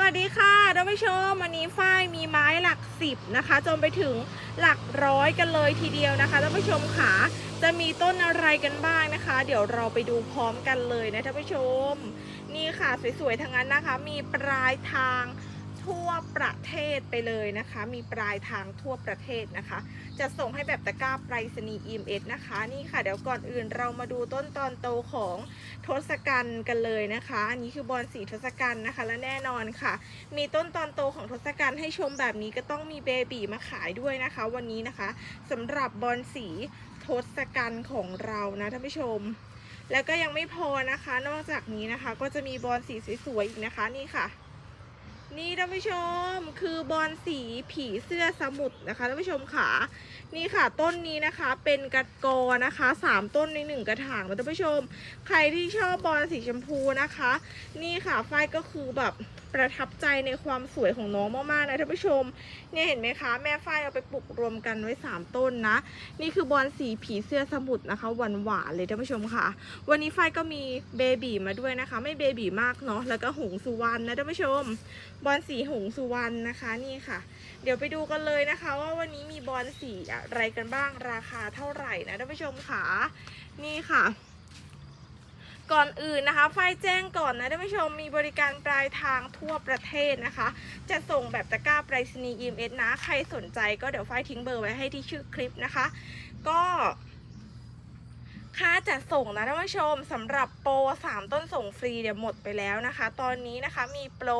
สวัสดีค่ะท่านผู้ชมวันนี้ฝ้ายมีไม้หลักสิบนะคะ จนไปถึงหลักร้อยกันเลยทีเดียวนะคะท่านผู้ชมค่ะจะมีต้นอะไรกันบ้างนะคะ เดี๋ยวเราไปดูพร้อมกันเลยนะท่านผู้ชม นี่ค่ะสวยๆทั้งนั้นนะคะ มีปลายทาง ทั่วประเทศไปเลยนะคะ มีปลายทางทั่วประเทศนะคะ จะส่งให้แบบตะกร้าไปรษณีย์ EMS นะคะ นี่ค่ะเดี๋ยวก่อนอื่นเรามาดูต้นตอนโตของทศกัณฐ์กันเลยนะคะ อันนี้คือบอลสีทศกัณฐ์นะคะ และแน่นอนค่ะ มีต้นตอนโตของทศกัณฐ์ให้ชมแบบนี้ก็ต้องมีเบบีมาขายด้วยนะคะ วันนี้นะคะสำหรับบอลสีทศกัณฐ์ของเรานะท่านผู้ชม แล้วก็ยังไม่พอนะคะ นอกจากนี้นะคะ ก็จะมีบอลสีสวยๆอีกนะคะนี่ค่ะ นี่ท่านผู้ชมคือบอลสีผีเสื้อสมุทรนะคะท่านผู้ชมค่ะนี่ค่ะต้นนี้นะคะเป็นกระกอนะคะสามต้นในหนึ่งกระถางนะท่านผู้ชม ใครที่ชอบบอลสีชมพูนะคะ นี่ค่ะฝ้ายก็คือแบบประทับใจในความสวยของน้องมากๆนะท่านผู้ชมเนี่ยเห็นไหมคะแม่ฝ้ายเอาไปปลูกรวมกันไว้ 3 ต้นนะ นี่คือบอลสีผีเสื้อสมุทรนะคะหวานหวานๆเลยท่านผู้ชมค่ะ วันนี้ฝ้ายก็มีเบบีมาด้วยนะคะ ไม่เบบีมากเนาะแล้วก็หงสุวรรณนะท่านผู้ชมบอลสีหงสุวรรณนะคะนี่ค่ะ เดี๋ยวไปดูกันเลยนะคะ ว่าวันนี้มีบอลสีอะไรกันบ้างราคาเท่าไหร่นะท่านผู้ชมค่ะนี่ค่ะ ก่อนอื่นนะคะ ไฟแจ้งก่อนนะท่านผู้ชมมีบริการปลายทางทั่วประเทศนะคะ จะส่งแบบตะกร้าไปรษณีย์ EMS นะใครสนใจก็เดี๋ยวไฟทิ้งเบอร์ไว้ให้ที่ชื่อคลิปนะคะ ก็ค่าจัดส่งนะท่านผู้ชมสำหรับโปร 3 ต้นส่งฟรีเดี๋ยวหมดไปแล้วนะคะ ตอนนี้นะคะมีโปร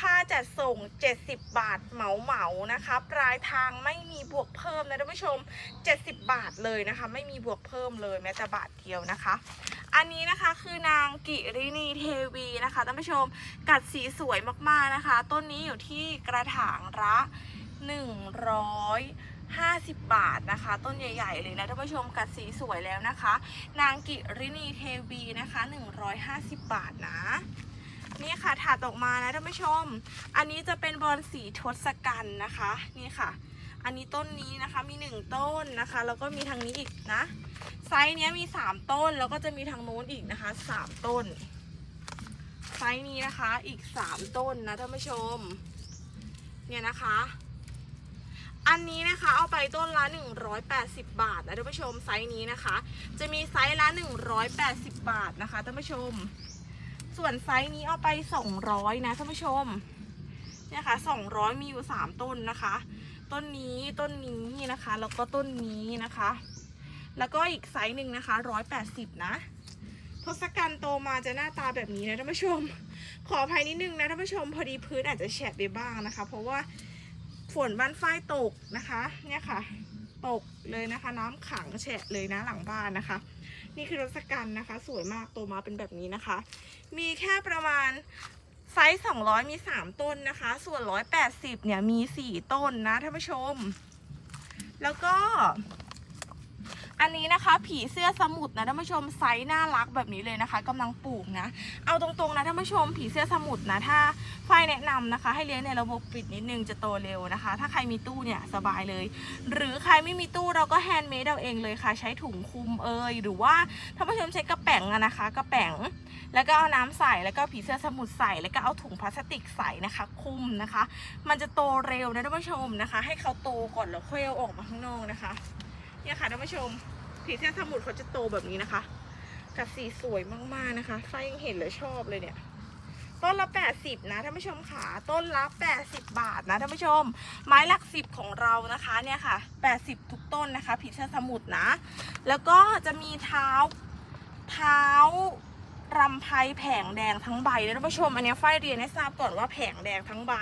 ค่าจัดส่ง 70 บาทเหมาเหมานะคะปลายทางไม่มีบวกเพิ่มนะท่านผู้ชม 70 บาทเลยนะคะ ไม่มีบวกเพิ่มเลยแม้แต่บาทเดียวนะคะ อันนี้นะคะคือนางกิรินีเทวีนะคะท่านผู้ชมกัดสีสวยมากๆนะคะ ต้นนี้อยู่ที่กระถางละ150 บาทนะคะ ต้นใหญ่ๆเลยนะท่านผู้ชมกัดสีสวยแล้วนะคะ นางกิรินีเทวีนะคะ 150 บาทนะ นี่ค่ะถัดออกมานะท่านผู้ชม อันนี้จะเป็นบอลสีทศกัณฐ์นะคะ นี่ค่ะ อันนี้ต้นนี้นะคะมีหนึ่งต้นนะคะ แล้วก็มีทางนี้อีกนะ ไซส์นี้มีสามต้น แล้วก็จะมีทางโน้นอีกนะคะสามต้น ไซส์นี้นะคะอีกสามต้นนะท่านผู้ชม เนี่ยนะคะ อันนี้นะคะเอาไปต้นละ 180 บาทนะท่านผู้ชมไซส์นี้นะคะ จะมีไซส์ละ 180 บาทนะคะท่านผู้ชม ส่วนไซส์นี้เอาไป 200 นะท่านผู้ชมเนี่ยค่ะ200 มีอยู่ 3 ต้นนะคะ ต้นนี้ต้นนี้นะคะ แล้วก็ต้นนี้นะคะ แล้วก็อีกไซส์หนึ่งนะคะ 180 นะทศกัณฐ์โตมาจะหน้าตาแบบนี้นะท่านผู้ชม ขออภัยนิดนึงนะท่านผู้ชมพอดีพื้นอาจจะแฉะไปบ้างนะคะ เพราะว่าฝนบ้านฝ้ายตกนะคะ เนี่ยค่ะ ตกเลยนะคะ น้ำขังแฉะเลยนะหลังบ้านนะคะ นี่คือรสกันนะคะ สวยมากโตมาเป็นแบบนี้นะคะ มีแค่ประมาณไซส์ 200 มี 3 ต้นนะคะ ส่วน 180 เนี่ยมี 4 ต้นนะท่านผู้ชม แล้วก็ อันนี้นะคะผีเสื้อสมุทรนะท่านผู้ชมไซส์น่ารักแบบนี้เลยนะคะกำลังปลูกนะ เอาตรงๆนะท่านผู้ชมผีเสื้อสมุทรนะถ้าฝ้ายแนะนำนะคะ ให้เลี้ยงในระบบปิดนิดนึงจะโตเร็วนะคะ ถ้าใครมีตู้เนี่ยสบายเลย หรือใครไม่มีตู้เราก็แฮนด์เมดเอาเองเลยค่ะ ใช้ถุงคุมเอยหรือว่าท่านผู้ชมใช้กระแป๋งอะนะคะกระแป๋งแล้วก็เอาน้ำใส่แล้วก็ผีเสื้อสมุทรใส่แล้วก็เอาถุงพลาสติกใส่นะคะ คุมนะคะ มันจะโตเร็วนะท่านผู้ชมนะคะ ให้เขาโตก่อนแล้วค่อยเอาออกมาข้างนอกนะคะ เนี่ยค่ะท่านผู้ชมผีเสื้อสมุทรเขาจะโตแบบนี้นะคะ กับสีสวยมากๆนะคะไฟยังเห็นเลยชอบเลยเนี่ย ต้นละ 80 นะท่านผู้ชมค่ะต้นละ 80 บาทนะท่านผู้ชม ไม้หลักสิบของเรานะคะเนี่ยค่ะ 80 ทุกต้นนะคะผีเสื้อสมุทรนะ แล้วก็จะมีเท้าเท้า รำไพแผงแดงทั้งใบนะท่านผู้ชมอันนี้ไฟเรียนให้ทราบก่อนว่าแผงแดงทั้งใบ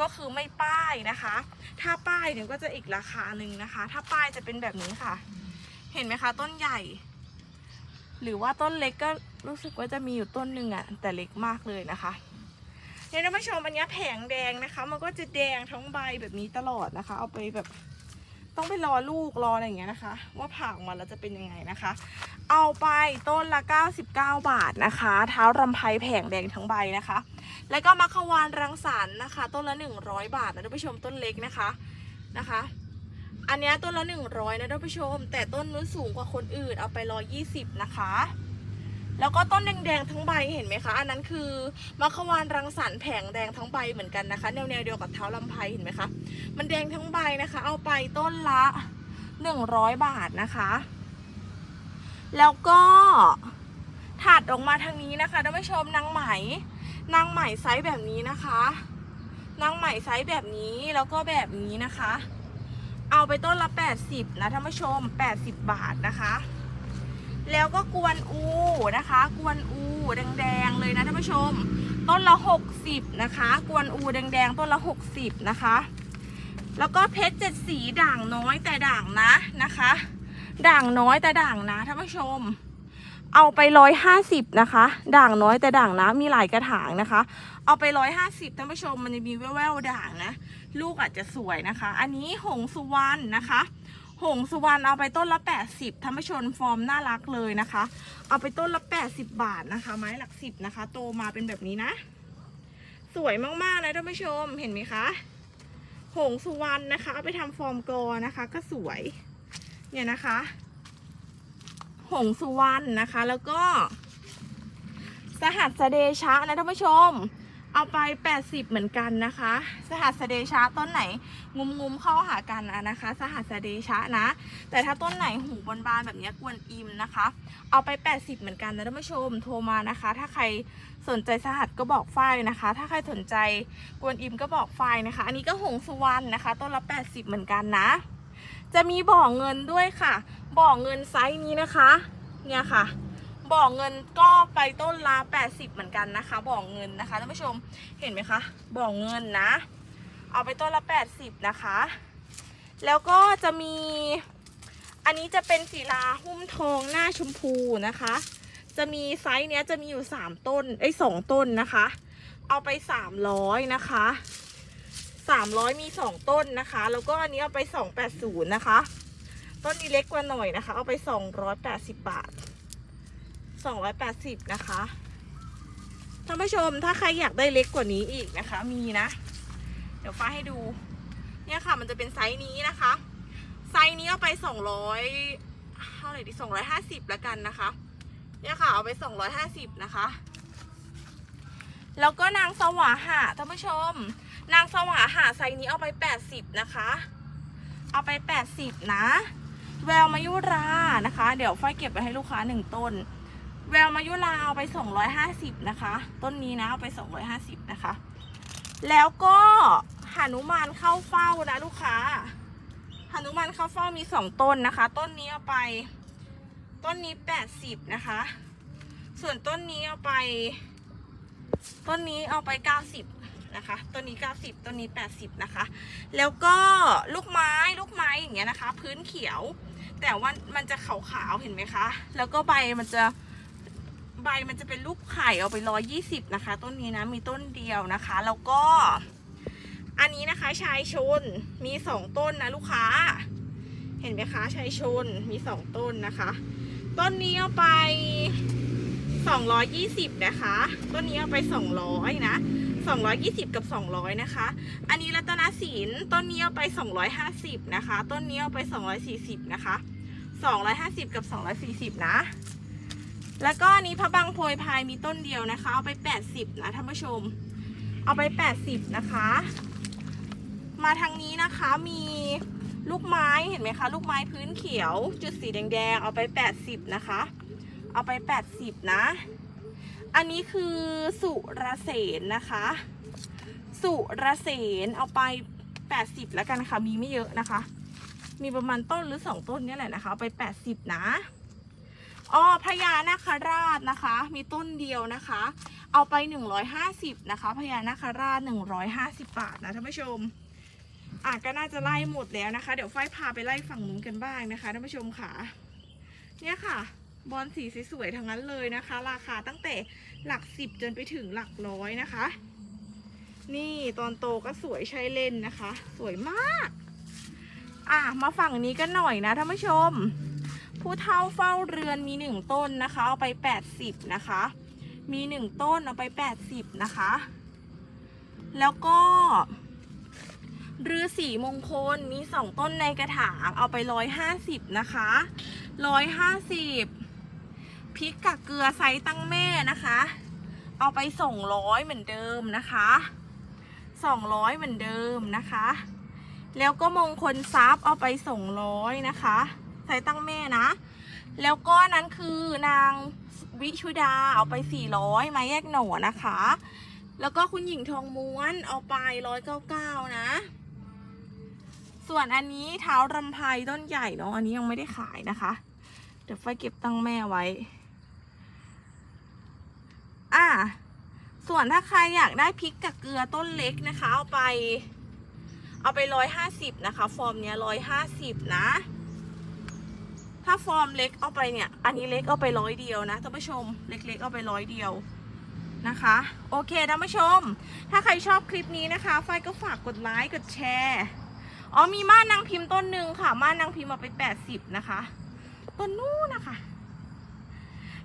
ก็คือไม่ป้ายนะคะ ถ้าป้ายเนี่ยก็จะอีกราคาหนึ่งนะคะ ถ้าป้ายจะเป็นแบบนี้ค่ะ เห็นไหมคะ ต้นใหญ่ หรือว่าต้นเล็กก็รู้สึกว่าจะมีอยู่ต้นหนึ่งอะแต่เล็กมากเลยนะคะเนี่ยท่านผู้ชมอันนี้แผงแดงนะคะ มันก็จะแดงทั้งใบแบบนี้ตลอดนะคะ เอาไปแบบ ต้องไปรอลูกรออะไรอย่างเงี้ยนะคะ ว่าผ่าออกมาแล้วจะเป็นยังไงนะคะ เอาไปต้นละ 99 บาทนะคะ เท้ารำไพแผงแดงทั้งใบนะคะ แล้วก็มัคควานรังสรรค์นะคะ ต้นละ 100 บาทนะท่านผู้ชมต้นเล็กนะคะนะคะ อันนี้ต้นละ 100นะท่านผู้ชม แต่ต้นนู้นสูงกว่าคนอื่นเอาไป120นะคะ แล้วก็ต้นแดงๆทั้งใบเห็นไหมคะ อันนั้นคือมะขวานรังสรรค์แผงแดงทั้งใบเหมือนกันนะคะ แนวๆเดียวกับเท้าลำไพเห็นไหมคะ มันแดงทั้งใบนะคะ เอาไปต้นละหนึ่งร้อยบาทนะคะ แล้วก็ถัดออกมาทางนี้นะคะท่านผู้ชมนางไหม นางไหมไซส์แบบนี้นะคะ นางไหมไซส์แบบนี้แล้วก็แบบนี้นะคะ เอาไปต้นละ 80 นะท่านผู้ชม 80 บาทนะคะ แล้วก็กวนอูนะคะ กวนอูแดงๆเลยนะท่านผู้ชม ต้นละ 60 นะคะ กวนอูแดงๆต้นละ 60 นะคะ แล้วก็เพชรเจ็ดสีด่างน้อยแต่ด่างนะนะคะ ด่างน้อยแต่ด่างนะท่านผู้ชม เอาไปร้อยห้าสิบนะคะ ด่างน้อยแต่ด่างนะมีหลายกระถางนะคะ เอาไปร้อยห้าสิบท่านผู้ชมมันจะมีแววๆด่างนะ ลูกอาจจะสวยนะคะ อันนี้หงสุวรรณนะคะ หงสุวรรณเอาไปต้นละ 80ท่านผู้ชมฟอร์มน่ารักเลยนะคะ เอาไปต้นละ 80 บาทนะคะ ไม้หลักสิบนะคะ โตมาเป็นแบบนี้นะ สวยมากๆนะท่านผู้ชมเห็นไหมคะ หงสุวรรณนะคะ เอาไปทำฟอร์มกอนะคะ ก็สวย เนี่ยนะคะ หงสุวรรณนะคะ แล้วก็ สหัสเดชะนะท่านผู้ชม เอาไป 80 เหมือนกันนะคะ สหัสเดชะต้นไหนงุมงุมๆเข้าหากันอะนะคะ สหัสเดชะนะ แต่ถ้าต้นไหนหูบนบานๆแบบเนี้ยกวนอิมนะคะ เอาไป 80 เหมือนกันนะท่านผู้ชมโทรมานะคะ ถ้าใครสนใจสหัสก็บอกฝ้ายนะคะ ถ้าใครสนใจกวนอิมก็บอกฝ้ายนะคะ อันนี้ก็หงสุวรรณนะคะ ต้นละ 80 เหมือนกันนะ จะมีบ่อเงินด้วยค่ะ บ่อเงินไซส์นี้นะคะ เนี่ยค่ะ บ่อเงินก็ไปต้นละ80 เหมือนกันนะคะ บ่อเงินนะคะท่านผู้ชมเห็นไหมคะ บ่อเงินนะ เอาไปต้นละ 80 นะคะ แล้วก็จะมี อันนี้จะเป็นศิลาหุ้มทองหน้าชมพูนะคะ จะมีไซส์เนี้ยจะมีอยู่ 3 ต้นเอ้สองต้นนะคะ เอาไป 300 นะคะ300 มี 2 ต้นนะคะ แล้วก็อันนี้เอาไป 280 นะคะ ต้นนี้เล็กกว่าหน่อยนะคะ เอาไป 280 บาท 280 นะคะท่านผู้ชมถ้าใครอยากได้เล็กกว่านี้อีกนะคะ มีนะ เดี๋ยวฟ้าให้ดู เนี่ยค่ะมันจะเป็นไซส์นี้นะคะ ไซส์นี้เอาไป 200 เท่าไหร่ดี250แล้วกันนะคะ เนี่ยค่ะเอาไป 250 นะคะ แล้วก็นางสวาหะท่านผู้ชม นางสวาหะไซส์นี้เอาไป 80 นะคะ เอาไป 80 นะ แววมายุรานะคะ เดี๋ยวฝ้ายเก็บไปให้ลูกค้าหนึ่งต้น แววมายุราเอาไป 250 นะคะ ต้นนี้นะเอาไป 250 นะคะ แล้วก็หานุมานเข้าเฝ้านะลูกค้าหานุมานเข้าเฝ้ามี 2 ต้นนะคะ ต้นนี้เอาไป ต้นนี้ 80 นะคะ ส่วนต้นนี้เอาไป ต้นนี้เอาไป 90 นะคะ ต้นนี้ 90 ต้นนี้ 80 นะคะ แล้วก็ลูกไม้ลูกไม้อย่างเงี้ยนะคะ พื้นเขียว แต่ว่ามันจะขาวๆเห็นไหมคะ แล้วก็ใบมันจะ ใบมันจะเป็นลูกไข่เอาไปร้อยี่สิบนะคะ ต้นนี้นะมีต้นเดียวนะคะ แล้วก็ อันนี้นะคะชายชนมีสองต้นนะลูกค้า เห็นไหมคะชายชนมีสองต้นนะคะ ต้นนี้เอาไปสองร้อยี่สิบนะคะ ต้นนี้เอาไปสองร้อยนะสองร้อยี่สิบกับสองร้อยนะคะ อันนี้รัตนศิลป์ต้นนี้เอาไป 250 นะคะ ต้นนี้เอาไป 240 นะคะ 250 กับ 240 นะ แล้วก็นี้พระบางโพยพายมีต้นเดียวนะคะ เอาไป 80 นะท่านผู้ชม เอาไป 80 นะคะ มาทางนี้นะคะมีลูกไม้เห็นไหมคะ ลูกไม้พื้นเขียว จุดสีแดงๆ เอาไป 80 นะคะ เอาไป 80 นะ อันนี้คือสุรเสนนะคะ สุรเสนเอาไป 80 แล้วกันค่ะ มีไม่เยอะนะคะ มีประมาณต้นหรือ 2 ต้นนี่แหละนะคะ เอาไป 80 นะ อ๋อพญานาคราชนะคะ มีต้นเดียวนะคะ เอาไป 150 นะคะพญานาคราช 150 บาทนะท่านผู้ชมอะก็น่าจะไล่หมดแล้วนะคะ เดี๋ยวไฟพาไปไล่ฝั่งนู้นกันบ้างนะคะท่านผู้ชมค่ะ เนี่ยค่ะ บอลสีสวยๆทั้งนั้นเลยนะคะ ราคาตั้งแต่หลักสิบจนไปถึงหลักร้อยนะคะ นี่ตอนโตก็สวยใช้เล่นนะคะ สวยมาก อะมาฝั่งนี้กันหน่อยนะท่านผู้ชม ผู้เฒ่าเฝ้าเรือนมีหนึ่งต้นนะคะ เอาไปแปดสิบนะคะ มีหนึ่งต้นเอาไปแปดสิบนะคะ แล้วก็ฤาษีมงคลมีสองต้นในกระถางเอาไปร้อยห้าสิบนะคะร้อยห้าสิบพริกกับเกลือไซส์ตั้งแม่นะคะ เอาไปส่งร้อยเหมือนเดิมนะคะสองร้อยเหมือนเดิมนะคะ แล้วก็มงคลทรัพย์เอาไปส่งร้อยนะคะ ไซส์ตั้งแม่นะ แล้วก็นั้นคือนางวิชุดาเอาไป 400ม้แยกหน่อนะคะ แล้วก็คุณหญิงทองม้วนเอาไป 199 นะ ส่วนอันนี้เท้ารำไพต้นใหญ่เนาะอันนี้ยังไม่ได้ขายนะคะ เดี๋ยวไฟเก็บตั้งแม่ไว้ อ่าส่วนถ้าใครอยากได้พริกกับเกลือต้นเล็กนะคะ เอาไป เอาไปร้อยห้าสิบนะคะ ฟอร์มเนี้ยร้อยห้าสิบนะ ถ้าฟอร์มเล็กเอาไปเนี่ย อันนี้เล็กเอาไปร้อยเดียวนะท่านผู้ชม เล็กๆเอาไปร้อยเดียวนะคะ โอเคท่านผู้ชม ถ้าใครชอบคลิปนี้นะคะ ไฟก็ฝากกดไลค์ กดแชร์ อ๋อมีม่านนางพิมพ์ต้นหนึ่งค่ะ ม่านนางพิมพ์มาไปแปดสิบนะคะ ต้นนู้นนะคะ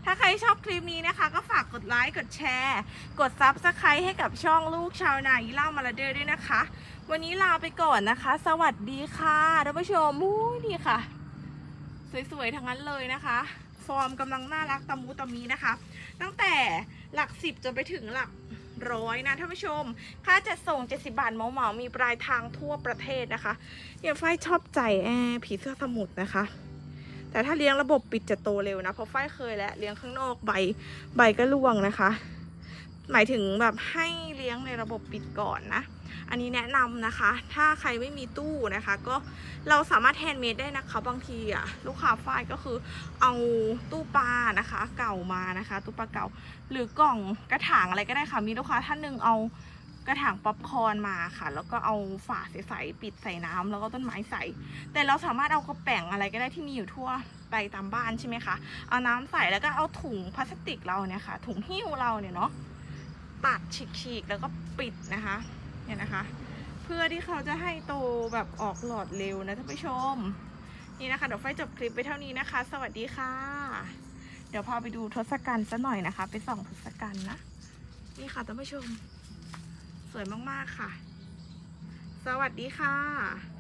ถ้าใครชอบคลิปนี้นะคะ ก็ฝากกดไลค์ กดแชร์ กดซับสไครต์ให้กับช่องลูกชาวนาอีเล่ามาลาเดอร์ด้วยนะคะ วันนี้ลาไปก่อนนะคะ สวัสดีค่ะท่านผู้ชมอู้ดีค่ะ สวยๆทั้งนั้นเลยนะคะ ฟอร์มกำลังน่ารักตะมูตะมีนะคะ ตั้งแต่หลักสิบจนไปถึงหลักร้อยนะท่านผู้ชม ค่าจัดส่ง 70 บาทเหมาเหมาๆมีปลายทางทั่วประเทศนะคะเนี่ยฝ้ายชอบใจแอร์ผีเสื้อสมุทรนะคะ แต่ถ้าเลี้ยงระบบปิดจะโตเร็วนะ เพราะฝ้ายเคยแล้วเลี้ยงข้างนอกใบใบก็ร่วงนะคะ หมายถึงแบบให้เลี้ยงในระบบปิดก่อนนะ อันนี้แนะนำนะคะ ถ้าใครไม่มีตู้นะคะ ก็เราสามารถแฮนด์เมดได้นะคะ บางทีอะลูกค้าฝ้ายก็คือเอาตู้ปลานะคะ เก่ามานะคะ ตู้ปลาเก่า หรือกล่องกระถางอะไรก็ได้ค่ะ มีลูกค้าท่านหนึ่งเอากระถางป๊อปคอร์นมาค่ะ แล้วก็เอาฝาใสๆปิดใส่น้ำแล้วก็ต้นไม้ใส่ แต่เราสามารถเอากระแป้งอะไรก็ได้ที่มีอยู่ทั่วไปตามบ้านใช่ไหมคะ เอาน้ำใส่แล้วก็เอาถุงพลาสติกเราเนี่ยค่ะ ถุงหิ้วเราเนี่ยเนาะตัดฉีกๆแล้วก็ปิดนะคะ เนี่ยนะคะ เพื่อที่เขาจะให้โตแบบออกหลอดเร็วนะท่านผู้ชม นี่นะคะเดี๋ยวไฟจบคลิปไปเท่านี้นะคะ สวัสดีค่ะ เดี๋ยวพาไปดูทศกัณฐ์ซะหน่อยนะคะ ไปส่องทศกัณฐ์นะ นี่ค่ะท่านผู้ชม สวยมากๆค่ะ สวัสดีค่ะ